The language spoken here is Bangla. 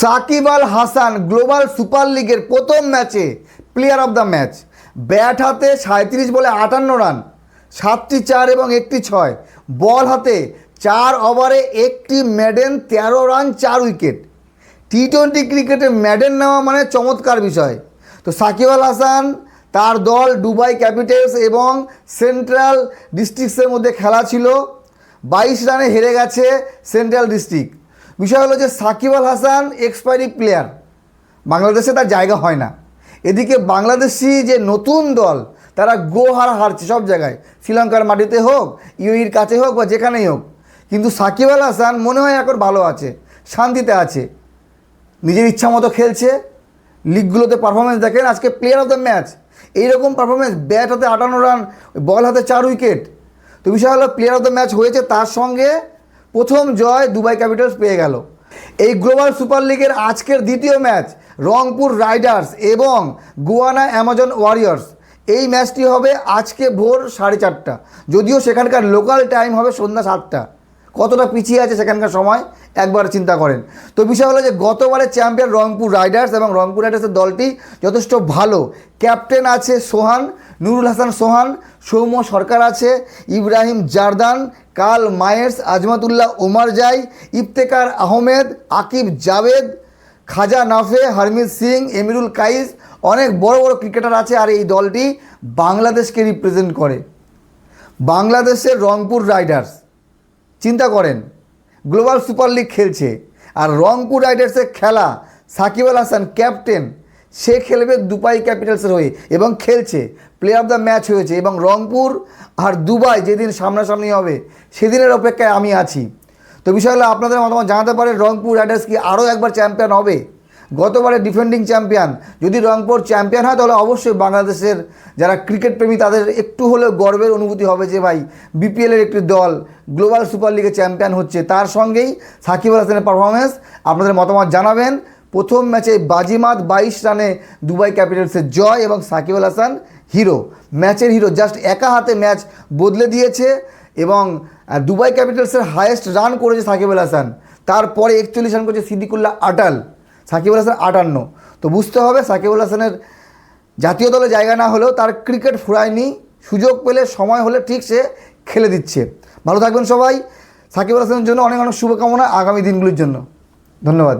সাকিব আল হাসান গ্লোবাল সুপার লিগের প্রথম ম্যাচে player of the match. Bat হাতে সাঁত্রিশ বলে আটান্ন রান, সাতটি চার এবং একটি ছয়। বল হাতে চার ওভারে একটি ম্যাডেন তেরো রান, চার উইকেট। টি টোয়েন্টি ক্রিকেটে ম্যাডেন নেওয়া মানে চমৎকার বিষয়। তো সাকিব আল হাসান তার দল দুবাই ক্যাপিটালস এবং সেন্ট্রাল ডিস্ট্রিক্টসের মধ্যে খেলা ছিল। বাইশ রানে হেরে গেছে সেন্ট্রাল ডিস্ট্রিক্ট। বিষয় হলো যে সাকিব আল হাসান এক্সপায়ারি প্লেয়ার বাংলাদেশে তার জায়গা হয় না। এদিকে বাংলাদেশি যে নতুন দল, তারা গো হার হারছে সব জায়গায়। শ্রীলঙ্কার মাটিতে হোক ইউইর কাছে হোক বা যেখানেই হোক। কিন্তু সাকিব আল হাসান মনে হয় এখন ভালো আছে, শান্তিতে আছে। নিজের ইচ্ছা মতো খেলছে, লিগগুলোতে পারফরমেন্স দেখেন, আজকে প্লেয়ার অফ দ্য ম্যাচ এইরকম পারফরমেন্স ব্যাট হাতে আটান্ন রান বল হাতে চার উইকেট তো বিষয় হলো প্লেয়ার অফ দ্য ম্যাচ হয়েছে তার সঙ্গে প্রথম জয় দুবাই ক্যাপিটালস পেয়ে গেল। এই গ্লোবাল সুপার লিগের আজকের দ্বিতীয় ম্যাচ রংপুর রাইডার্স এবং গুয়ানা অ্যামাজন ওয়ারিয়র্স। এই ম্যাচটি হবে আজকে ভোর সাড়ে চারটা। যদিও সেখানকার লোকাল টাইম হবে সন্ধ্যা সাতটা। কতটা পিছিয়ে আছে সেখানকার সময় একবার চিন্তা করেন। তো বিষয় হলো যে গতবারের চ্যাম্পিয়ন রংপুর রাইডার্স এবং রংপুর রাইডার্সের দলটি যথেষ্ট ভালো। ক্যাপ্টেন আছে সোহান, নুরুল হাসান সোহান, সৌম্য সরকার আছে, ইব্রাহিম জারদান কাল মায়ের্স আজমাতুল্লাহ ওমার জাই ইফতেকার আহমেদ, আকিব জাভেদ খাজা নাফে হারমিত সিং, এমিরুল কাইস, অনেক বড় বড় ক্রিকেটার আছে আর এই দলটি বাংলাদেশকে রিপ্রেজেন্ট করে। বাংলাদেশের রংপুর রাইডার্স, চিন্তা করেন, গ্লোবাল সুপার লিগ খেলছে, আর রংপুর রাইডার্সের খেলা সাকিব আল হাসান ক্যাপ্টেন সে খেলবে দুবাই ক্যাপিটালসের হয়ে এবং খেলছে। প্লেয়ার অফ দ্য ম্যাচ হয়েছে এবং রংপুর আর দুবাই যেদিন সামনাসামনি হবে, সেদিনের অপেক্ষায় আমি আছি। তো বিষয় হলো আপনাদের মতামত জানাতে পারে রংপুর রাইডার্স কি আরও একবার চ্যাম্পিয়ন হবে? গতবারে ডিফেন্ডিং চ্যাম্পিয়ন যদি রংপুর চ্যাম্পিয়ন হয়, তাহলে অবশ্যই বাংলাদেশের যারা ক্রিকেট প্রেমী, তাদের একটু হলেও গর্বের অনুভূতি হবে যে ভাই বিপিএলের একটি দল গ্লোবাল সুপার লিগে চ্যাম্পিয়ন হচ্ছে। তার সঙ্গেই সাকিব হাসানের পারফরমেন্স আপনাদের মতামত জানাবেন। প্রথম ম্যাচে বাজিমাত বাইশ রানে দুবাই ক্যাপিটালসের জয় এবং সাকিব আল হাসান হিরো, ম্যাচের হিরো। জাস্ট একা হাতে ম্যাচ বদলে দিয়েছে এবং দুবাই ক্যাপিটালসের হায়েস্ট রান করেছে সাকিব আল হাসান। তারপরে একচল্লিশ রান করেছে সিদ্দিকুল্লাহ আটাল, সাকিব আল হাসান আটান্ন। তো বুঝতে হবে সাকিব আল হাসানের জাতীয় দলে জায়গা না হলেও তার ক্রিকেট ফুরায়নি, সুযোগ পেলে সময় হলে ঠিক সে খেলে দিচ্ছে। ভালো থাকবেন সবাই। সাকিব আল হাসানের জন্য অনেক অনেক শুভকামনা আগামী দিনগুলির জন্য। ধন্যবাদ।